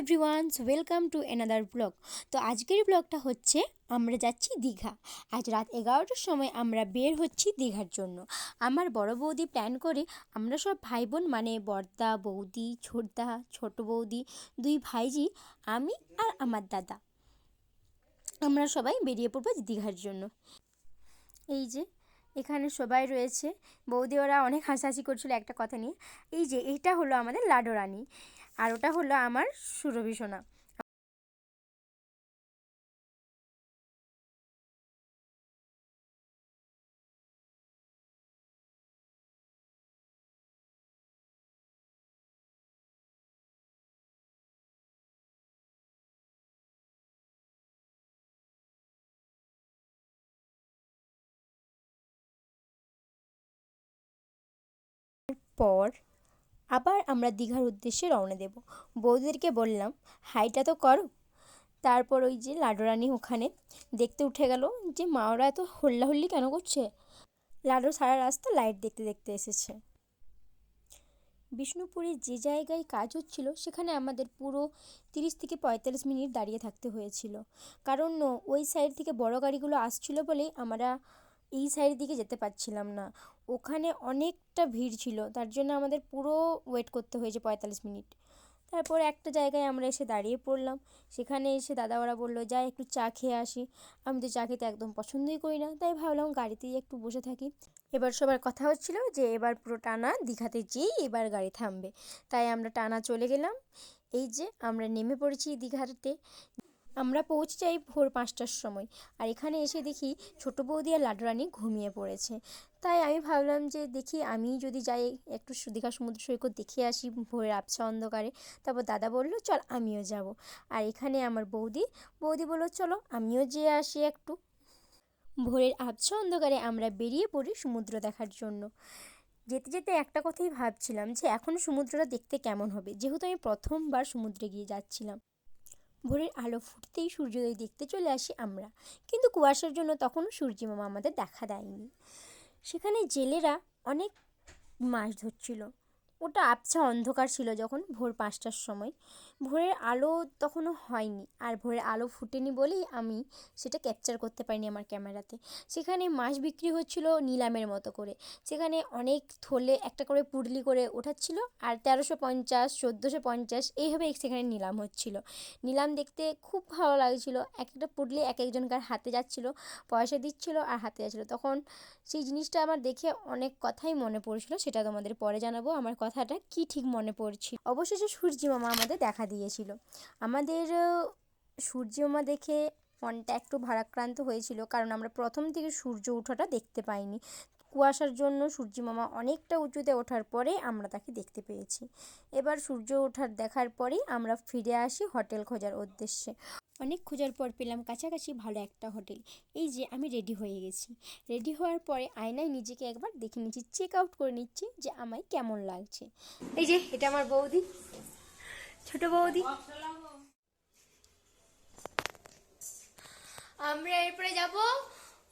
Everyone's welcome to another blog তো আজকের ব্লগটা হচ্ছে, আমরা যাচ্ছি দীঘা। আজ রাত এগারোটার সময় আমরা বের হচ্ছি দীঘার জন্য। আমার বড় বৌদি প্ল্যান করে, আমরা সব ভাই বোন মানে বর্দা, বৌদি, ছোটদা, ছোট বৌদি, দুই ভাইজি, আমি আর আমার দাদা। আমরা সবাই বেরিয়ে পড়ব দীঘার জন্য। এই যে, এখানে সবাই রয়েছে। বৌদি, ওরা অনেক হাসাহাসি করছিল একটা কথা নিয়ে। এই যে, এটা হলো আমাদের লাডো রানী। আর ওটা হলো আমার সুরভি সোনা। পর আবার আমরা দীঘার উদ্দেশ্যে রওনা দেব। বৌদিদেরকে বললাম, হাইটা তো করো। তারপর ওই যে লাডোরানি ওখানে দেখতে উঠে গেল যে মা ওরা এত হল্লাহল্লি কেন করছে? লাডো সারা রাস্তা লাইট দেখতে দেখতে এসেছে। বিষ্ণুপুরে যে জায়গায় কাজ হচ্ছিল, সেখানে আমাদের পুরো তিরিশ থেকে পঁয়তাল্লিশ মিনিট দাঁড়িয়ে থাকতে হয়েছিল। কারণ ওই সাইড থেকে বড় গাড়িগুলো আসছিল বলেই আমরা এই সাইডের দিকে যেতে পারছিলাম না। ওখানে অনেকটা ভিড় ছিল, তার জন্য আমাদের পুরো ওয়েট করতে হয়েছে পঁয়তাল্লিশ মিনিট। তারপর একটা জায়গায় আমরা এসে দাঁড়িয়ে পড়লাম। সেখানে এসে দাদা ওরা বলল যাই একটু চা খেয়ে আসি। আমি তো চা খেতে একদম পছন্দই করি না। তাই ভাবলাম গাড়িতেই একটু বসে থাকি। এবার সবার কথা হচ্ছিল যে, এবার পুরো টানা দীঘাতে যেই এবার গাড়ি থামবে। তাই আমরা টানা চলে গেলাম। এই যে, আমরা নেমে পড়েছি দীঘাতে। আমরা পৌঁছে যাই ভোর পাঁচটার সময়। আর এখানে এসে দেখি ছোটো বৌদি আর লাড্ডুরানি ঘুমিয়ে পড়েছে। তাই আমি ভাবলাম যে দেখি আমি যদি যাই একটু দীঘা সমুদ্র সৈকত দেখে আসি ভোরের আবছা অন্ধকারে। তারপর দাদা বলল, চল আমিও যাব। আর এখানে আমার বৌদি বৌদি বলল, চলো আমিও যেয়ে আসি একটু। ভোরের আবছা অন্ধকারে আমরা বেরিয়ে পড়ি সমুদ্র দেখার জন্য। যেতে যেতে একটা কথাই ভাবছিলাম যে এখন সমুদ্রটা দেখতে কেমন হবে। যেহেতু আমি প্রথমবার সমুদ্রে গিয়ে যাচ্ছিলাম। ভোরের আলো ফুটতেই সূর্যোদয় দেখতে চলে আসি আমরা। কিন্তু কুয়াশার জন্য তখনও সূর্যি মামা আমাদের দেখা দেয়নি। সেখানে জেলেরা অনেক মাছ ধরছিল। ওটা আবছা অন্ধকার ছিল যখন ভোর পাঁচটার সময়। ভোরের আলো তখনও হয়নি। আর ভোরের আলো ফুটেনি বলেই আমি সেটা ক্যাপচার করতে পারিনি আমার ক্যামেরাতে। সেখানে মাছ বিক্রি হচ্ছিল নিলামের মতো করে। সেখানে অনেক থলে একটা করে পুডলি করে ওঠাচ্ছিল আর তেরোশো পঞ্চাশ, চোদ্দোশো পঞ্চাশ এইভাবে সেখানে নিলাম হচ্ছিল। নিলাম দেখতে খুব ভালো লাগছিল। এক একটা পুডলি এক একজনকার হাতে যাচ্ছিল, পয়সা দিচ্ছিল আর হাতে যাচ্ছিল। তখন সেই জিনিসটা আমার দেখে অনেক কথাই মনে পড়ছিল, সেটা তোমাদের পরে জানাব। আমার কথাটা কি ঠিক মনে পড়ছিল? অবশেষে সূর্যি মামা আমাদের দেখা দিয়েছিল। আমাদের সূর্যি মামা দেখে মনটা একটু ভারাক্রান্ত হয়েছিল কারণ আমরা প্রথম থেকে সূর্য ওঠাটা দেখতে পাইনি। কুয়াশার জন্য সূর্যি মামা অনেকটা উঁচুতে ওঠার পরে আমরা তাকে দেখতে পেয়েছি। এবার সূর্য ওঠার দেখার পরেই আমরা ফিরে আসি হোটেল খোঁজার উদ্দেশ্যে। অনেক খোঁজার পর পেলাম কাছাকাছি ভালো একটা হোটেল। এই যে আমি রেডি হয়ে গেছি। রেডি হওয়ার পরে আয়নায় নিজেকে একবার দেখে নিচ্ছি, চেক আউট করে নিচ্ছি যে আমায় কেমন লাগছে। এই যে, এটা আমার বৌদি। ছোট বৌদি। আমরা এরপরে যাব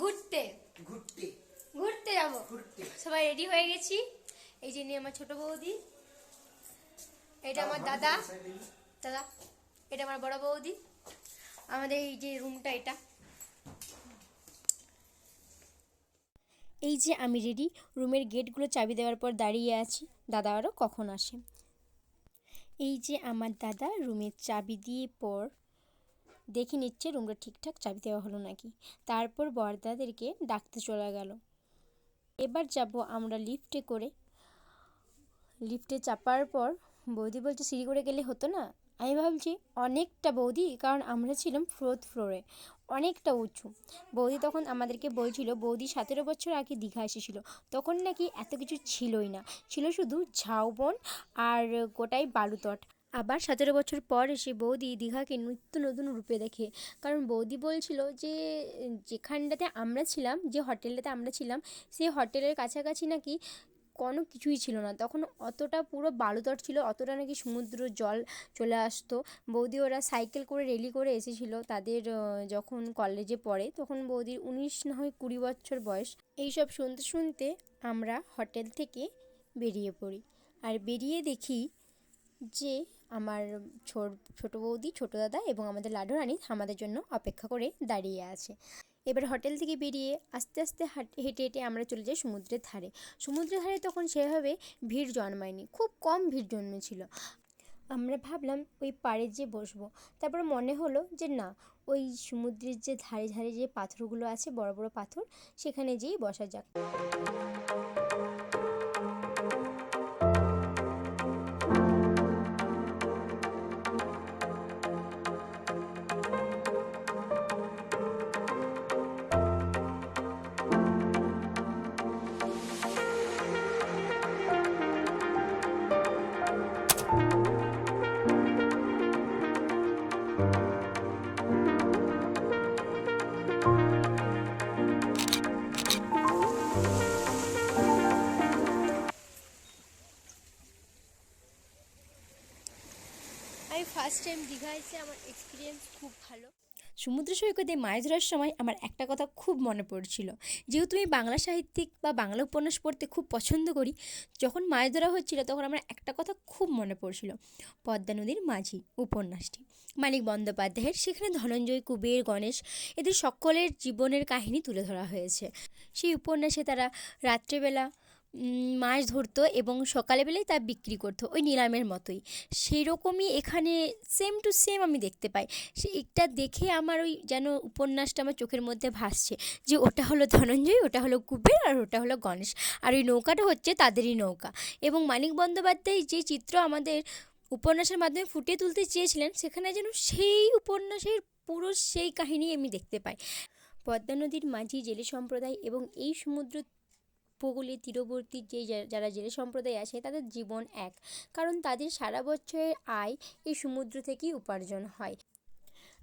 ঘুরতে। ঘুরতে। ঘুরতে যাব। ঘুরতে। সবাই রেডি হয়ে গেছি? এই যে নিয়ে আমার ছোট বৌদি। এটা আমার দাদা দাদা। এটা আমার বড় বৌদি। আমাদের এই যে রুমটা এটা। এই যে আমি রেডি রুমের গেটগুলো চাবি দেওয়ার পর দাঁড়িয়ে আছি। দাদা আরও কখন আসে? এই যে আমার দাদা রুমের চাবি দিয়ে পর দেখে নিচ্ছে রুমটা ঠিকঠাক চাবি দেওয়া হলো নাকি। তারপর বরদাদেরকে ডাকতে চলে গেল। এবার যাব আমরা লিফটে করে। লিফটে চাপার পর বৌদি বলছে, সিঁড়ি করে গেলে হতো না? আমি ভাবছি অনেকটা বৌদি, কারণ আমরা ছিলাম ফোর্থ ফ্লোরে অনেকটা উঁচু। বৌদি তখন আমাদেরকে বলছিল, বৌদি সতেরো বছর আগে দীঘা এসেছিল। তখন নাকি এত কিছু ছিলই না। ছিল শুধু ঝাউবন আর গোটাই বালুতট আবার সতেরো বছর পর এসে বৌদি দীঘাকে নিত্য নতুন রূপে দেখে। কারণ বৌদি বলছিল যে, যেখানটাতে আমরা ছিলাম, যে হোটেলটাতে আমরা ছিলাম সেই হোটেলের কাছাকাছি নাকি কোনো কিছুই ছিল না। তখন অতটা পুরো বালুতট ছিল, অতটা নাকি সমুদ্র জল চলে আসতো। বৌদি ওরা সাইকেল করে রেলি করে এসেছিল তাদের যখন কলেজে পড়ে, তখন বৌদির উনিশ না হয় কুড়ি বছর বয়স। এইসব শুনতে শুনতে আমরা হোটেল থেকে বেরিয়ে পড়ি আর বেরিয়ে দেখি যে আমার ছোট, ছোটো বৌদি, ছোটো দাদা এবং আমাদের লাডু রানী আমাদের জন্য অপেক্ষা করে দাঁড়িয়ে আছে। এবার হোটেল থেকে বেরিয়ে আস্তে আস্তে হাঁট- হেঁটে আমরা চলে যাই সমুদ্রের ধারে। সমুদ্রের ধারে তখন সেভাবে ভিড় জন্মায়নি, খুব কম ভিড় জন্মেছিল। আমরা ভাবলাম ওই পাড়ে যে বসবো। তারপরে মনে হলো যে না, ওই সমুদ্রের যে ধারে ধারে যে পাথরগুলো আছে, বড় বড় পাথর, সেখানে যেয়েই বসা যাক। ফার্স্ট টাইম দীঘা এসে আমার এক্সপিরিয়েন্স খুব ভালো। সমুদ্র সৈকতে মাছ ধরার সময় আমার একটা কথা খুব মনে পড়ছিল। যেহেতু আমি বাংলা সাহিত্যিক বা বাংলা উপন্যাস পড়তে খুব পছন্দ করি, যখন মাছ ধরা হচ্ছিল তখন আমার একটা কথা খুব মনে পড়ছিল। পদ্মা নদীর মাঝি উপন্যাসটি। মানিক বন্দ্যোপাধ্যায়ের সেখানে ধনঞ্জয়, কুবের, গণেশ এদের সকলের জীবনের কাহিনী তুলে ধরা হয়েছে। সেই উপন্যাসে তারা রাত্রেবেলা মাছ ধরতো এবং সকালবেলায় তা বিক্রি করতো ওই নিলামের মতোই। সেই রকমই এখানে সেম টু সেম আমি দেখতে পাই। সেইটা দেখে আমার ওই যেন উপন্যাসটা আমার চোখের মধ্যে ভাসছে যে ওটা হলো ধনঞ্জয়, ওটা হলো কুবের আর ওটা হলো গণেশ। আর ওই নৌকাটা হচ্ছে তাদেরই নৌকা। এবং মানিক বন্দ্যোপাধ্যায় যে চিত্র আমাদের উপন্যাসের মাধ্যমে ফুটিয়ে তুলতে চেয়েছিলেন, সেখানে যেন সেই উপন্যাসের পুরো সেই কাহিনী আমি দেখতে পাই। পদ্মা নদীর মাঝি, জেলে সম্প্রদায় এবং এই সমুদ্র উপকূলের তীরবর্তী যে, যারা জেলে সম্প্রদায় আছে, তাদের জীবন এক। কারণ তাদের সারা বছরের আয় এই সমুদ্র থেকেই উপার্জন হয়।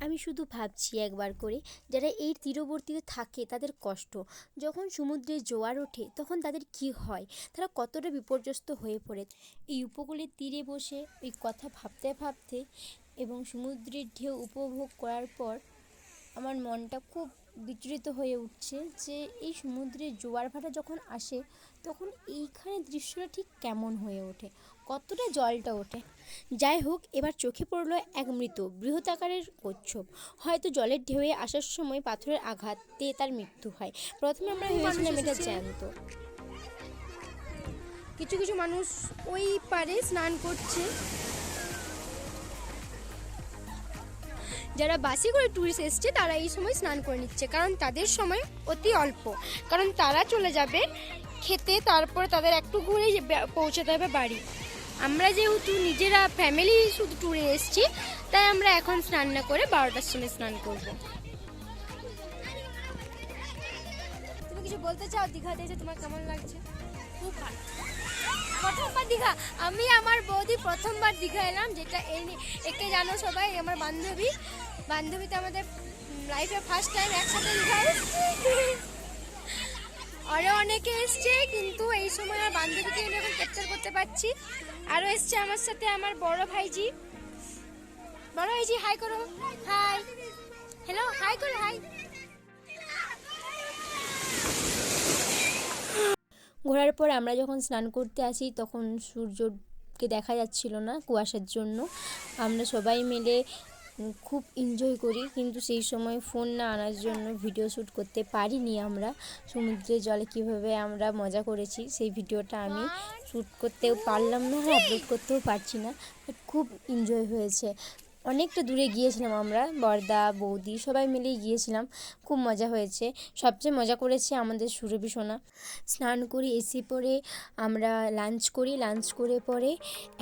আমি শুধু ভাবছি একবার করে, যারা এই তীরবর্তীতে থাকে, তাদের কষ্ট। যখন সমুদ্রে জোয়ার ওঠে, তখন তাদের কি হয়? তারা কতটা বিপর্যস্ত হয়ে পড়ে? এই উপকূলের তীরে বসে এই কথা ভাবতে ভাবতে এবং সমুদ্রের ঢেউ উপভোগ করার পর আমার মনটা খুব বিচলিত হয়ে উঠছে যে এই সমুদ্রে জোয়ার ভাটা যখন আসে তখন এইখানে দৃশ্যটা ঠিক কেমন হয়ে ওঠে? কতটা জলটা ওঠে? যাই হোক এবার চোখে পড়ল এক মৃত বৃহৎ আকারের কচ্ছপ। হয়তো জলের ঢেউয়ে আসার সময় পাথরের আঘাতে তার মৃত্যু হয়। প্রথমে আমরা ভেবেছিলাম এটা জ্যান্ত। কিছু কিছু মানুষ ওই পারে স্নান করছে। যারা বাসে করে ট্যুরিস্ট এসছে, তারা এই সময় স্নান করে নিচ্ছে, কারণ তাদের সময় অতি অল্প। কারণ তারা চলে যাবে খেতে, তারপর তাদের একটু ঘুরে পৌঁছাতে হবে বাড়ি। আমরা যেহেতু নিজেরা ফ্যামিলি শুধু ট্যুরে এসছি, তাই আমরা এখন স্নান না করে বারোটার সময় স্নান করব। তুমি কিছু বলতে চাও? দীঘাতে এসে তোমার কেমন লাগছে? খুব ভালো। প্রথমবার দীঘা। আমি আমার বৌদি প্রথমবার দীঘা এলাম, যেটা একে জানো সবাই, আমার বান্ধবী। বান্ধবীতে আমাদের লাইফে ফার্স্ট টাইম একসাথে দীঘা আরও অনেকে এসছে, কিন্তু এই সময় আমার বান্ধবীকে আমি এখন ক্যাপচার করতে পারছি। আরও এসছে আমার সাথে আমার বড় ভাইজি। বড় ভাইজি হাই করো। হাই হ্যালো হাই করো হাই ঘোরার পর আমরা যখন স্নান করতে আসি, তখন সূর্যকে দেখা যাচ্ছিল না কুয়াশার জন্য। আমরা সবাই মিলে খুব এনজয় করি। কিন্তু সেই সময় ফোন না আনার জন্য ভিডিও শ্যুট করতে পারিনি আমরা। সমুদ্রের জলে কীভাবে আমরা মজা করেছি, সেই ভিডিওটা আমি শ্যুট করতেও পারলাম না আপলোড করতেও পারছি না। খুব এনজয় হয়েছে। অনেকটা দূরে গিয়েছিলাম আমরা বর্দা বৌদি সবাই মিলেই গিয়েছিলাম। খুব মজা হয়েছে। সবচেয়ে মজা করেছে আমাদের সুরভি সোনা। স্নান করি এসি পরে আমরা লাঞ্চ করি। লাঞ্চ করে পরে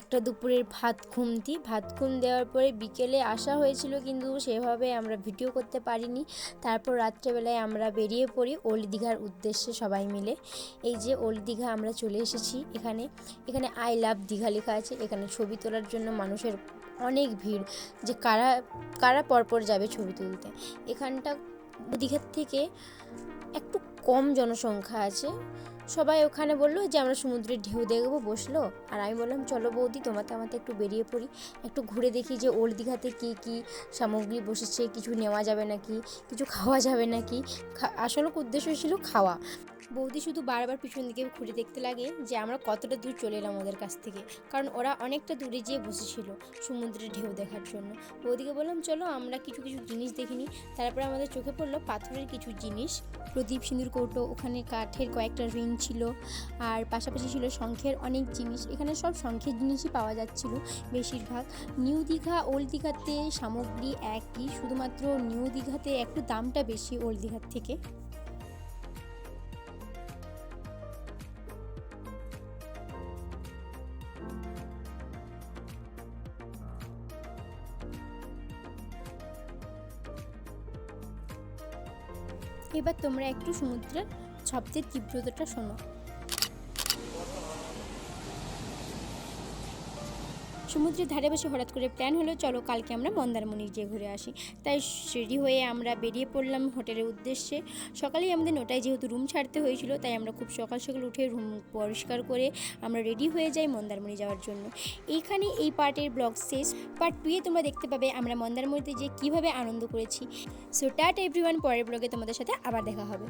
একটা দুপুরের ভাত ঘুম দিই ভাত ঘুম দেওয়ার পরে বিকেলে আসা হয়েছিল কিন্তু সেভাবে আমরা ভিডিও করতে পারিনি। তারপর রাত্রেবেলায় আমরা বেরিয়ে পড়ি ওল্ড দীঘার উদ্দেশ্যে সবাই মিলে। এই যে ওল্ড দীঘা আমরা চলে এসেছি এখানে। এখানে আই লাভ দীঘা লেখা আছে। এখানে ছবি তোলার জন্য মানুষের অনেক ভিড় যে কারা কারা পরপর যাবে ছবি তুলতে। এখানটা দীঘার থেকে একটু কম জনসংখ্যা আছে। সবাই ওখানে বলল যে, আমরা সমুদ্রের ঢেউ দেখব, বসল। আর আমি বললাম, চলো বৌদি, তোমাতে আমাতে একটু বেরিয়ে পড়ি। একটু ঘুরে দেখি যে ওল্ড দীঘাতে কী কী সামগ্রী বসেছে, কিছু নেওয়া যাবে নাকি, কিছু খাওয়া যাবে নাকি? আসল উদ্দেশ্য ছিল খাওয়া। বৌদি শুধু বারবার পিছন দিকে ঘুরে দেখতে লাগে যে আমরা কতটা দূর চলে এলাম ওদের কাছ থেকে। কারণ ওরা অনেকটা দূরে যেয়ে বসেছিল সমুদ্রের ঢেউ দেখার জন্য। বৌদিকে বললাম, চলো আমরা কিছু কিছু জিনিস দেখিনি তারপরে আমাদের চোখে পড়ল পাথরের কিছু জিনিস। প্রদীপ, সিঁদুর, কৌটো, ওখানে কাঠের কয়েকটা রিং ছিল। আর পাশাপাশি ছিল শঙ্খের অনেক জিনিস। এখানে সব শঙ্খের জিনিসই পাওয়া যাচ্ছিল বেশিরভাগ। নিউ দীঘা, ওল্ড দীঘাতে সামগ্রী একই, শুধুমাত্র নিউ দীঘাতে একটু দামটা বেশি ওল্ড দীঘার থেকে। এবার তোমরা একটু সমুদ্রের শব্দের তীব্রতাটা শোনো। সমুদ্রের ধারে বসে হঠাৎ করে প্ল্যান হলো, চলো কালকে আমরা মন্দারমণি গিয়ে ঘুরে আসি। তাই রেডি হয়ে আমরা বেরিয়ে পড়লাম হোটেলের উদ্দেশ্যে। সকালেই আমাদের নটায় যেহেতু রুম ছাড়তে হয়েছিল, তাই আমরা খুব সকাল সকাল উঠে রুম পরিষ্কার করে আমরা রেডি হয়ে যাই মন্দারমণি যাওয়ার জন্য। এইখানে এই পার্টের ব্লগ শেষ। পার্ট টুয়ে তোমরা দেখতে পাবে আমরা মন্দারমণিতে যে কীভাবে আনন্দ করেছি। সো টাট এভরিওয়ান পরের ব্লগে তোমাদের সাথে আবার দেখা হবে।